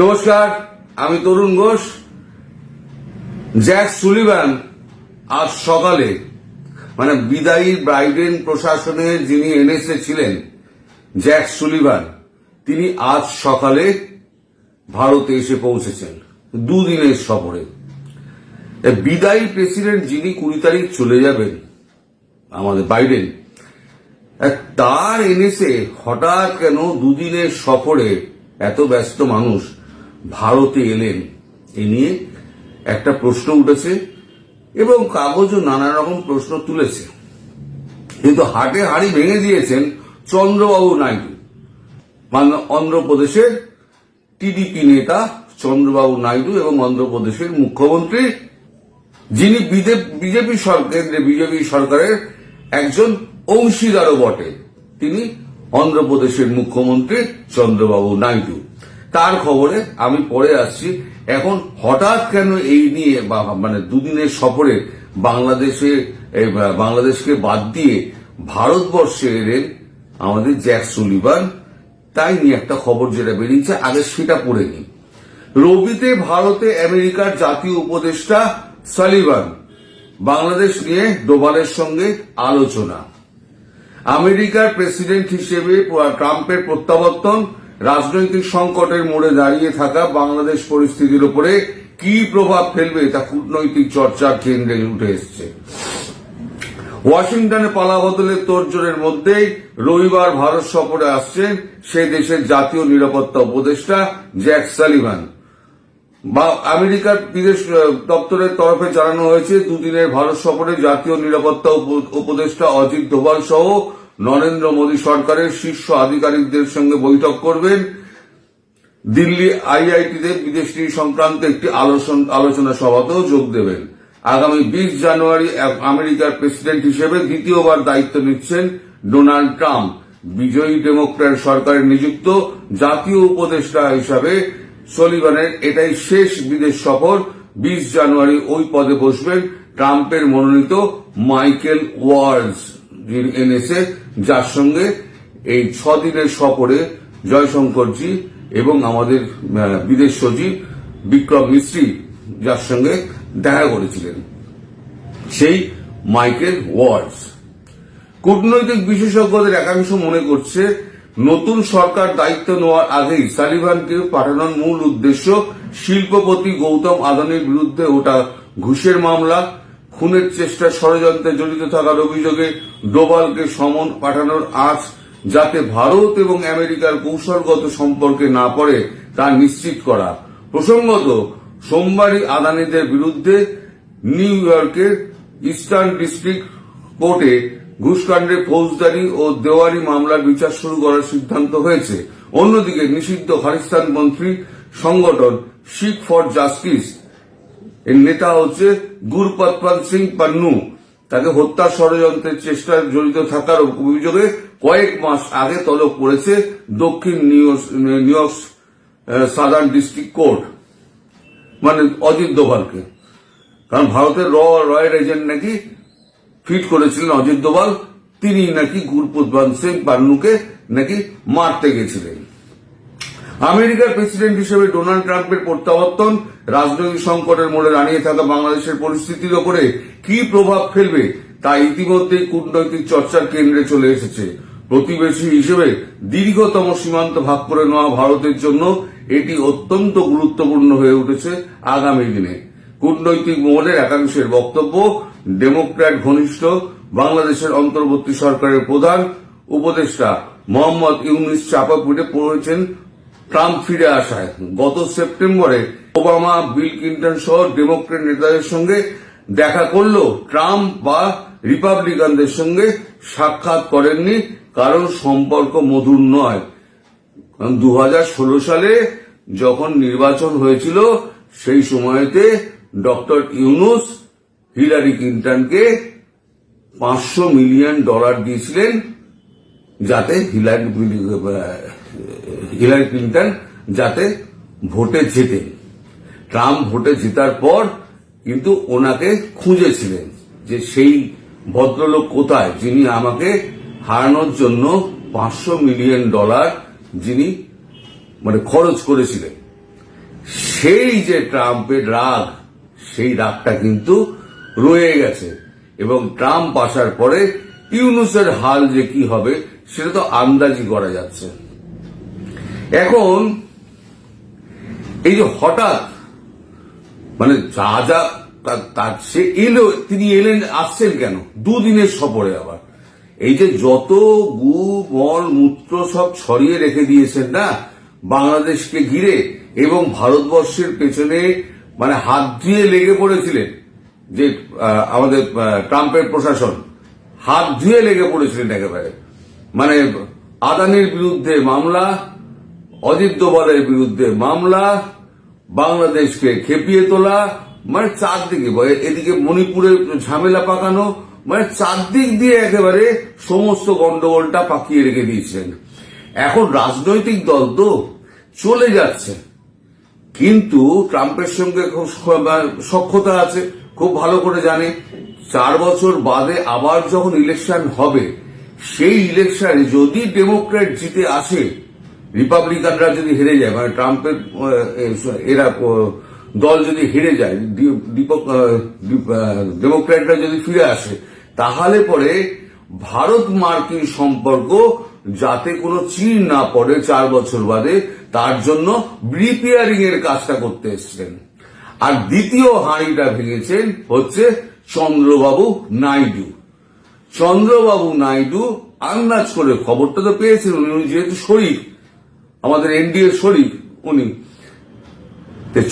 নমস্কার, আমি তরুণ Ghosh. Jack Sullivan আজ সকালে মানে বিদায়ী ব্রাইডেন প্রশাসনে যিনি এনএসএ ছিলেন, জ্যাক সুলিভান, তিনি আজ সকালে ভারতে এসে পৌঁছেছেন, দুদিনের সফরে। বিদায়ী প্রেসিডেন্ট যিনি কুড়ি তারিখ চলে যাবেন, আমাদের বাইডেন তার এনেছে হঠাৎ কেন দুদিনের সফরে এত ব্যস্ত মানুষ ভারতে এলেন, এ নিয়ে একটা প্রশ্ন উঠেছে এবং কাগজও নানা রকম প্রশ্ন তুলেছে। কিন্তু হাটে হাড়ি ভেঙে দিয়েছেন চন্দ্রবাবু নাইডু। অন্ধ্রপ্রদেশের টিডিপি নেতা চন্দ্রবাবু নাইডু এবং অন্ধ্রপ্রদেশের মুখ্যমন্ত্রী, যিনি বিজেপি সরকার বিজেপি সরকারের একজন অংশীদারও বটে। তিনি অন্ধ্রপ্রদেশের মুখ্যমন্ত্রী চন্দ্রবাবু নাইডু। তার খবরে আমি পরে আসছি, এখন হঠাৎ কেন এই নিয়ে মানে দুদিনের সফরে বাংলাদেশে বাংলাদেশকে বাদ দিয়ে ভারতবর্ষে এলেন আমাদের জ্যাক সুলিবান তাই নিয়ে একটা খবর যেটা বেরিয়েছে, আগে সেটা পড়ে নিই। রবিতে ভারতে আমেরিকার জাতীয় উপদেষ্টা সালিবান বাংলাদেশ নিয়ে ডোভালের সঙ্গে আলোচনা। আমেরিকার প্রেসিডেন্ট হিসেবে ট্রাম্পের প্রত্যাবর্তন রাজনৈতিক সংকটের মোড়ে দাঁড়িয়ে থাকা বাংলাদেশ পরিস্থিতির উপরে কি প্রভাব ফেলবে তা কূটনৈতিক চর্চার কেন্দ্রে উঠে এসছে। ওয়াশিংটনে পালাবদলের তোড়জোড়ের মধ্যেই রবিবার ভারত সফরে আসছেন সে দেশের জাতীয় নিরাপত্তা উপদেষ্টা জ্যাক সালিভান। বা আমেরিকার বিদেশ দপ্তরের তরফে জানানো হয়েছে, দুদিনের ভারত সফরে জাতীয় নিরাপত্তা উপ- উপদেষ্টা অজিত দোভাল সহ নরেন্দ্র মোদী সরকারের শীর্ষ আধিকারিকদের সঙ্গে বৈঠক করবেন। দিল্লি আইআইটিতে বিদেশ নীতি সংক্রান্ত একটি আলোচনা সভাতেও যোগ দেবেন। আগামী বিশ জানুয়ারি আমেরিকার প্রেসিডেন্ট হিসেবে দ্বিতীয়বার দায়িত্ব নিচ্ছেন ডোনাল্ড ট্রাম্প। বিজয়ী ডেমোক্র্যাট সরকারের নিযুক্ত জাতীয় উপদেষ্টা হিসাবে সলিভানের এটাই শেষ বিদেশ সফর। বিশ জানুয়ারি ওই পদে বসবেন ট্রাম্পের মনোনীত মাইকেল ওয়ার্ডস এনেছে, যার সঙ্গে এই ছদিনের সফরে জয়শঙ্করজি এবং আমাদের বিদেশ সচিব বিক্রম মিস্ত্রি যার সঙ্গে দেখা করেছিলেন। সেই মাইকেল ওয়ার্ডস। কূটনৈতিক বিশেষজ্ঞদের একাংশ মনে করছে, নতুন সরকার দায়িত্ব নেওয়ার আগেই সালিভানকে পাঠানোর মূল উদ্দেশ্য শিল্পপতি গৌতম আদানির বিরুদ্ধে ওটা ঘুষের মামলা খুনের চেষ্টা ষড়যন্ত্রে জড়িত থাকার অভিযোগে ডোভালকে সমন পাঠানোর আজ যাতে ভারত এবং আমেরিকার কৌশলগত সম্পর্কে না পড়ে তা নিশ্চিত করা। প্রসঙ্গত, সোমবারই আদানিদের বিরুদ্ধে নিউ ইয়র্কের ইস্টার্ন ডিস্ট্রিক্ট কোর্টে ঘুষকাণ্ডে ফৌজদারি ও দেওয়ারি মামলার বিচার শুরু করার সিদ্ধান্ত হয়েছে। অন্যদিকে নিষিদ্ধ খালিস্তান মন্ত্রী সংগঠন শিখ ফর জাস্টিস এর নেতা হচ্ছে গুরপতপাল সিং পান্নু। তাকে হত্যা ষড়যন্ত্রের চেষ্টায় জড়িত থাকার অভিযোগে কয়েক মাস আগে তলব করেছে দক্ষিণ New York southern district court মানে অজিত দোভালকে। কারণ ভারতের র রয়্যাল এজেন্ট নাকি ফিট করেছিলেন অজিত দোভাল তিনি নাকি গুরপুতবান সিং পান্নুকে নাকি মারতে গেছিলেন। আমেরিকার প্রেসিডেন্ট হিসেবে ডোনাল্ড ট্রাম্পের প্রত্যাবর্তন, রাজনৈতিক সংকটের মোড়ে দাঁড়িয়ে থাকা বাংলাদেশের পরিস্থিতির ওপরে কি প্রভাব ফেলবে তা ইতিমধ্যেই কূটনৈতিক চর্চার কেন্দ্রে চলে এসেছে। প্রতিবেশী হিসেবে দীর্ঘতম সীমান্ত ভাগ করে নেওয়া ভারতের জন্য এটি অত্যন্ত গুরুত্বপূর্ণ হয়ে উঠেছে আগামী দিনে। কূটনৈতিক মহলের একাংশের বক্তব্য, ডেমোক্র্যাট ঘনিষ্ঠ, বাংলাদেশের অন্তর্বর্তী সরকারের প্রধান উপদেষ্টা মোহাম্মদ ইউনিস চাপা পড়েছেন ট্রাম্প ফিরে আসায়। গত সেপ্টেম্বরে ওবামা, বিল ক্লিন্টন সহ ডেমোক্রেট নেতাদের সঙ্গে দেখা করলেও ট্রাম্প বা রিপাবলিকানদের সঙ্গে সাক্ষাৎ করেননি, কারণ সম্পর্ক মধুর নয়। দু সালে যখন নির্বাচন হয়েছিল, সেই সময়তে ডক্টর ইউনুস হিলারি ক্লিন্টনকে পাঁচশো মিলিয়ন ডলার দিয়েছিলেন, যাতে হিলারি হিলারি ক্লিন্টন যাতে ভোটে জেতেন ট্রাম্প ভোটে জেতার পর কিন্তু ওনাকে খুঁজেছিলেন যে সেই ভদ্রলোক কোথায়, যিনি আমাকে হারানোর জন্য পাঁচশো মিলিয়ন ডলার যিনি মানে খরচ করেছিলেন। সেই যে ট্রাম্পের রাগ, সেই রাগটা কিন্তু রয়ে গেছে এবং ট্রাম্প আসার পরে ইউনুসের হাল যে কি হবে, সেটা তো আন্দাজি করা যাচ্ছে এখন এই যে হঠাৎ মানে যা যা তার সে এলো, তিনি এলেন, আসছেন কেন? দুদিনের সফরে আবার। এই যে যত গু মল মূত্র সব ছড়িয়ে রেখে দিয়েছেন না, বাংলাদেশকে ঘিরে এবং ভারতবর্ষের পেছনে মানে হাত ধুয়ে লেগে পড়েছিলেন যে আমাদের ট্রাম্পের প্রশাসন। হাত ধুয়ে লেগে পড়েছিলেন একেবারে। মানে আদানির বিরুদ্ধে মামলা অজিত দোভালের বিরুদ্ধে মামলা, বাংলাদেশকে খেপিয়ে তোলা মানে চারদিকে এদিকে মণিপুরে ঝামেলা পাকানো মানে চারদিক দিয়ে একেবারে সমস্ত গন্ডগোলটা পাকিয়ে রেখে দিয়েছেন। এখন রাজনৈতিক দল তো চলে যাচ্ছে। কিন্তু ট্রাম্পের সঙ্গে খুব স- সখ্যতা আছে, খুব ভালো করে জানে। চার বছর বাদে আবার যখন ইলেকশন হবে, সেই ইলেকশনে যদি ডেমোক্রেট জিতে আসে রিপাবলিকানরা যদি হেরে যায় মানে ট্রাম্পের এরা দল যদি হেরে যায় ডেমোক্র্যাটরা যদি ফিরে আসে, তাহলে পরে ভারত মার্কিন সম্পর্ক যাতে কোনো চির না পড়ে চার বছর বাদে, তার জন্য রিপেয়ারিং এর কাজটা করতে এসছেন। আর দ্বিতীয় হাঁড়িটা ভেঙেছেন হচ্ছে চন্দ্রবাবু নাইডু। চন্দ্রবাবু নাইডু আন্দাজ করে খবরটা তো পেয়েছেন, উনি যেহেতু শরীর আমাদের এনডিএ শরীর উনি।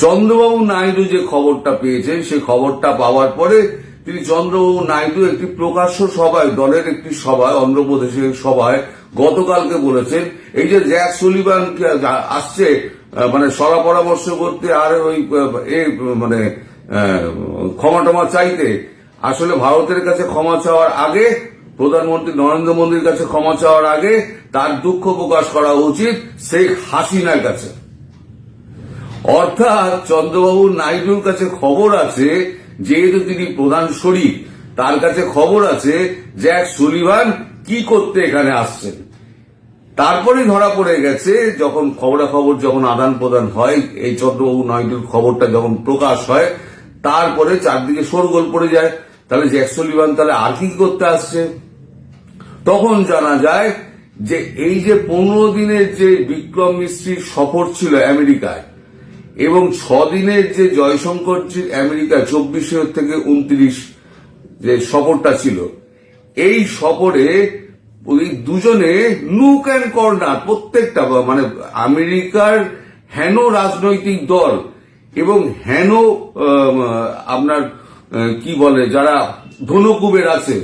চন্দ্রবাবু নাইডু যে খবরটা পেয়েছেন, সেই খবরটা পাওয়ার পরে তিনি চন্দ্রবাবু নাইডু একটি প্রকাশ্য সভায়, দলের একটি সভায়, অন্ধ্রপ্রদেশের সভায় গতকালকে বলেছেন, এই যে জ্যাক সুলিভান আসছে মানে সলা পরামর্শ করতে আর ওই মানে ক্ষমা টমা চাইতে, আসলে ভারতের কাছে ক্ষমা চাওয়ার আগে প্রধানমন্ত্রী নরেন্দ্র মোদীর কাছে ক্ষমা চাওয়ার আগে তার দুঃখ প্রকাশ করা উচিত শেখ হাসিনার কাছে। অর্থাৎ চন্দ্রবাবু নাইডুর কাছে খবর আছে, যেহেতু তিনি প্রধান শরীর তার কাছে খবর আছে জ্যাক সুলিভান কি করতে এখানে আসছেন। তারপরে ধরা পড়ে গেছে, যখন খবরাখবর যখন আদান প্রদান হয়, এই চন্দ্রবাবু নাইডুর খবরটা যখন প্রকাশ হয়, তারপরে চারদিকে শোরগোল পড়ে যায়। তাহলে জ্যাক সুলিভান তাহলে আর কি করতে আসছে? তখন জানা যায় যে এই যে পনেরো দিনের যে বিক্রম মিস্ত্রির সফর ছিল আমেরিকায়, এবং ছ দিনের যে জয়শঙ্করজির আমেরিকা চব্বিশে থেকে উনত্রিশ যে সফরটা ছিল, এই সফরে ওই দুজনে নুক অ্যান্ড কর্নার প্রত্যেকটা মানে আমেরিকার হেন রাজনৈতিক দল এবং হেন আপনার, কি বলে, যারা ধনকুবের আছে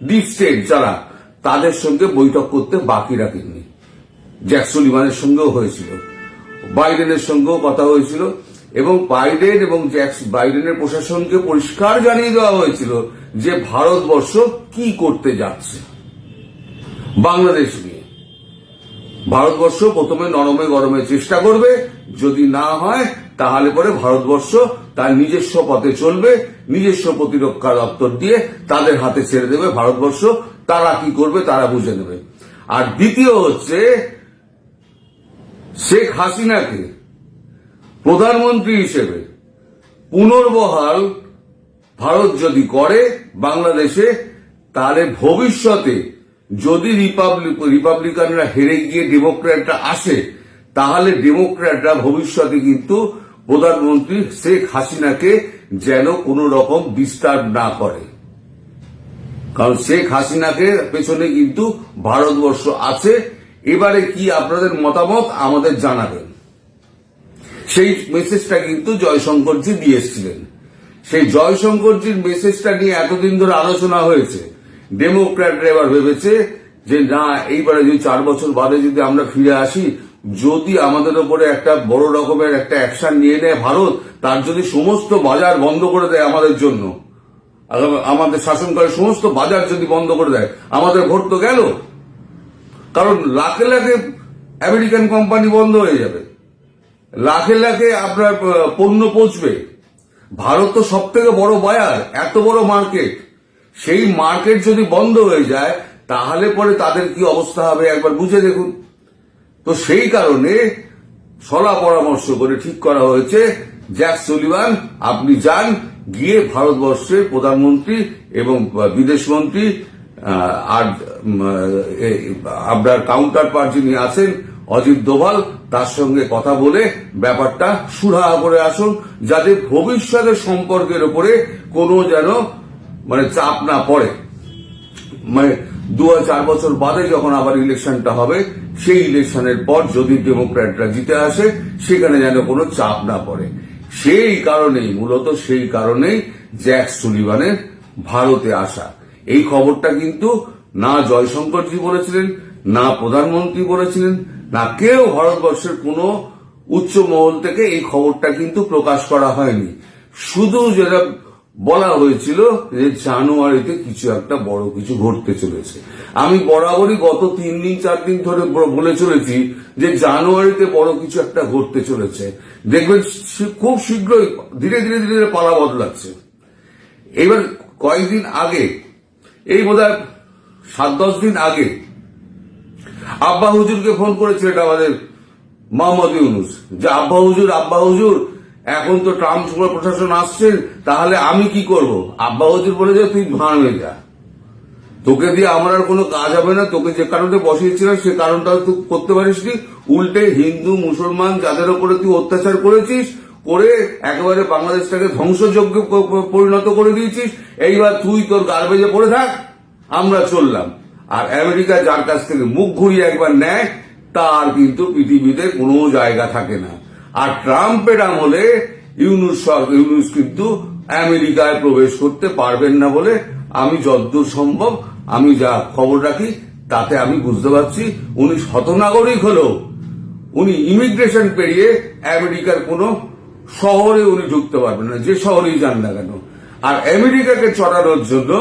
ডিপ স্টেট যারা তাদের সঙ্গে বৈঠক করতে বাকি রাখেননি। জ্যাক সুলিভানের সঙ্গেও হয়েছিল। বাইডেনের সঙ্গেও কথা হয়েছিল এবং বাইডেন এবং জ্যাক বাইডেনের প্রশাসনকে পরিষ্কার জানিয়ে দেওয়া হয়েছিল যে ভারতবর্ষ কি করতে যাচ্ছে। বাংলাদেশ নিয়ে। ভারতবর্ষ প্রথমে নরমে গরমে চেষ্টা করবে, যদি না হয়, তাহলে পরে ভারতবর্ষ তার নিজস্ব পথে চলবে, নিজস্ব প্রতিরক্ষা দপ্তর দিয়ে তাদের হাতে ছেড়ে দেবে ভারতবর্ষ তারা কি করবে? তারা বুঝে নেবে। আর দ্বিতীয় হচ্ছে, শেখ হাসিনাকে প্রধানমন্ত্রী হিসেবে পুনর্বহাল ভারত যদি করে বাংলাদেশে, তাহলে ভবিষ্যতে যদি রিপাবলিক রিপাবলিকানরা হেরে গিয়ে ডেমোক্র্যাটরা আসে, তাহলে ডেমোক্র্যাটরা ভবিষ্যতে কিন্তু প্রধানমন্ত্রী শেখ হাসিনাকে যেন কোনো রকম ডিস্টার্ব না করে। কারণ শেখ হাসিনাকে পেছনে কিন্তু ভারতবর্ষ আছে। এবারে কি আপনাদের মতামত আমাদের জানাবেন। সেই মেসেজটা কিন্তু জয়শঙ্করজি দিয়ে এসেছিলেন। সেই জয়শঙ্করজির মেসেজটা নিয়ে এতদিন ধরে আলোচনা হয়েছে। ডেমোক্র্যাটরা এবার ভেবেছে যে, না, এইবারে যদি চার বছর বাদে যদি আমরা ফিরে আসি, যদি আমাদের উপরে একটা বড় রকমের একটা অ্যাকশন নিয়ে নেয় ভারত, তার যদি সমস্ত বাজার বন্ধ করে দেয় আমাদের জন্য আমাদের শাসনকালের সমস্ত বাজার যদি বন্ধ করে দেয়, আমাদের ভোট তো গেল। কারণ লাখে লাখে আমেরিকান কোম্পানি বন্ধ হয়ে যাবে। লাখে লাখে আপনার পণ্য পৌঁছবে ভারত তো সব থেকে বড় বায়ার, এত বড় মার্কেট। সেই মার্কেট যদি বন্ধ হয়ে যায়, তাহলে পরে তাদের কি অবস্থা হবে একবার বুঝে দেখুন। তো সেই কারণে সলা পরামর্শ করে ঠিক করা হয়েছে, জ্যাক সুলিভান, আপনি যান গিয়ে ভারতবর্ষের প্রধানমন্ত্রী এবং বিদেশমন্ত্রী আর আপনার কাউন্টার পার্ট যিনি আছেন, অজিত দোভাল, তার সঙ্গে কথা বলে ব্যাপারটা সুরাহা করে আসুন, যাতে ভবিষ্যতের সম্পর্কের উপরে কোনো যেন মানে চাপ না পড়ে। মানে দু চার বছর বাদে যখন আবার ইলেকশনটা হবে, সেই ইলেকশনের পর যদি ডেমোক্র্যাটরা জিতে আসে, সেখানে যেন কোনো চাপ না পড়ে। সেই কারণেই, মূলত সেই কারণেই জ্যাক সুলিভানের ভারতে আসা। এই খবরটা কিন্তু না জয়শঙ্করজি বলেছিলেন, না প্রধানমন্ত্রী বলেছিলেন, না কেউ ভারতবর্ষের কোনো উচ্চ মহল থেকে এই খবরটা কিন্তু প্রকাশ করা হয়নি। শুধু যেটা বলা হয়েছিল যে জানুয়ারিতে কিছু একটা বড় কিছু ঘটতে চলেছে। আমি বরাবরই গত তিন দিন, চার দিন ধরে বলে চলেছি যে জানুয়ারিতে বড় কিছু একটা ঘটতে চলেছে। দেখবেন খুব শীঘ্রই ধীরে ধীরে ধীরে ধীরে পালা বদলাচ্ছে। এবার কয়েকদিন আগে, এই বোধ সাত, দশ দিন আগে, আব্বা হুজুরকে ফোন করেছিলেন আমাদের মোহাম্মদ ইউনুস। যে আব্বা হুজুর আব্বা হুজুর এখন তো ট্রাম্প প্রশাসন আসছেন তাহলে আমি কি করব? আব্বা হুজুর বলে যে তুই ভাঙবে যা। তোকে দিয়ে আমার আর কোনো কাজ হবে না, তোকে যে কারণে বসিয়েছিলাম সে কারণটা তুই করতে পারিসনি। উল্টে হিন্দু, মুসলমান, যাদের ওপরে তুই অত্যাচার করেছিস, করে একেবারে বাংলাদেশটাকে প- পরিণত করে দিয়েছিস। এইবার তুই তোর গার্বেজে পড়ে থাক, আমরা চললাম। আর আমেরিকা যার কাছ থেকে মুখ ঘুরিয়ে একবার নেয়, তার কিন্তু পৃথিবীতে কোনো জায়গা থাকে না। আর ট্রাম্পের আমলে ইউনুস ইউনুস কিন্তু আমেরিকায় প্রবেশ করতে পারবেন না বলে আমি যতদূর সম্ভব, আমি যা খবর রাখি তাতে আমি বুঝতে পারছি উনি শতনাগরিক হলেও উনি ইমিগ্রেশন পেরিয়ে আমেরিকার কোনো শহরে উনি ঢুকতে পারবেন না, যে শহরেই যান না কেন। আর আমেরিকাকে চটানোর জন্য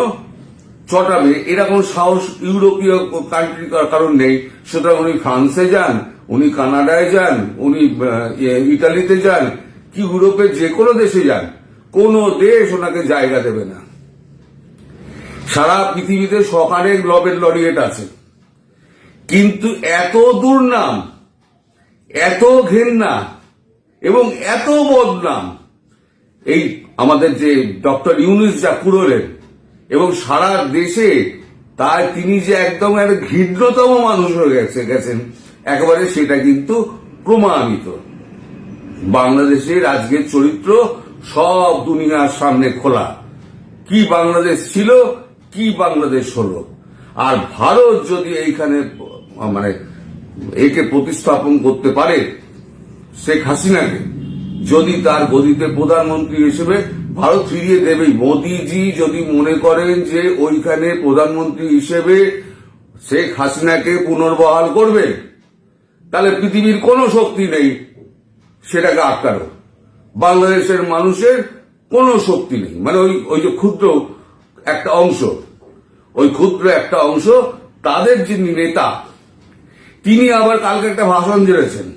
চটাবে এরকম সাহস ইউরোপীয় কান্ট্রি কারণ নেই, সুতরাং উনি ফ্রান্সে যান উনি কানাডায় যান, উনি ইটালিতে যান, কি ইউরোপের যে কোনো দেশে যান, কোনো দেশ ওনাকে জায়গা দেবে না। সারা পৃথিবীতে সকালে গ্লোবেল লরিয়েট আছে। কিন্তু এত দুর্নাম, এত ঘেন্না এবং এত বদনাম, এই আমাদের যে ডক্টর ইউনুস যা কুড়োলেন এবং সারা দেশে তার তিনি যে একদম একটা ঘৃণ্যতম মানুষ হয়ে গেছে, গেছেন। একেবারে সেটা কিন্তু প্রমাণিত। বাংলাদেশের আজকের চরিত্র সব দুনিয়ার সামনে খোলা। কি বাংলাদেশ ছিল, কি বাংলাদেশ হলো। আর ভারত যদি এইখানে মানে একে প্রতিস্থাপন করতে পারে, শেখ হাসিনাকে, যদি তার গদিতে প্রধানমন্ত্রী হিসেবে ভারত ফিরিয়ে দেবেই মোদীজি যদি মনে করেন যে ওইখানে প্রধানমন্ত্রী হিসেবে শেখ হাসিনাকে পুনর্বহাল করবে তাহলে পৃথিবীর কোনো শক্তি নেই সেটাকে আটকানো। বাংলাদেশের মানুষের কোনো শক্তি নেই। মানে ওই ওই যে ক্ষুদ্র একটা অংশ, ওই ক্ষুদ্র একটা অংশ, তাদের যিনি নেতা, তিনি আবার কালকে একটা ভাষণ দিয়েছেন।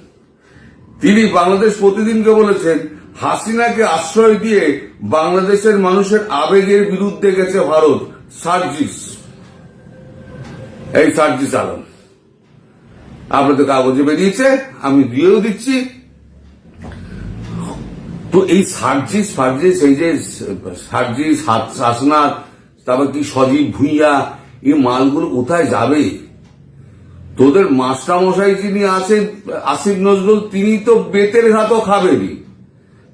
তিনি বাংলাদেশ প্রতিদিনকে বলেছেন, হাসিনাকে আশ্রয় দিয়ে বাংলাদেশের মানুষের আবেগের বিরুদ্ধে গেছে ভারত, সার্জিস। এই সার্জিস আলম। আপনাদের কাগজে বেরিয়েছে আমি দিয়েও দিচ্ছি তো এই সার্জিস ফার্জিস এই যে সার্জিস শাসনাথ তারপর কি সজীব ভুইয়া এই মালগুলো কোথায় যাবে তোদের মাস্টারমশাই যিনি আছেন আসিফ নজরুল তিনি তো বেতের ঘাতও খাবেনি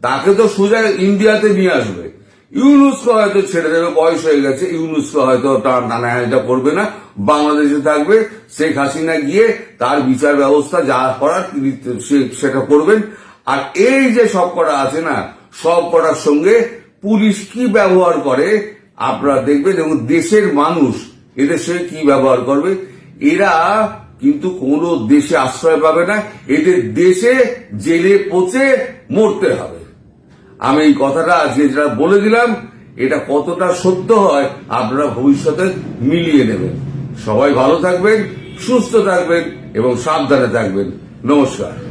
তাকে তো সোজা ইন্ডিয়াতে নিয়ে আসবে ইউনুসকে হয়তো ছেড়ে দেবে, বয়স হয়ে গেছে ইউনুসকে হয়তো তার নানা করবে না। বাংলাদেশে থাকবে, শেখ হাসিনা গিয়ে তার বিচার ব্যবস্থা যা করার তিনি সেটা করবেন। আর এই যে সব কটা আছে না, সব কটার সঙ্গে পুলিশ কি ব্যবহার করে, আপনারা দেখবেন, এবং দেশের মানুষ এদেশে কি ব্যবহার করবে, এরা কিন্তু কোন দেশে আশ্রয় পাবে না, এদের দেশে জেলে পচে মরতে হবে। আমি এই কথাটা আজকে যেটা বলে দিলাম, এটা কতটা সত্য হয় আপনারা ভবিষ্যতে মিলিয়ে নেবেন। সবাই ভালো থাকবেন, সুস্থ থাকবেন এবং সাবধানে থাকবেন। নমস্কার।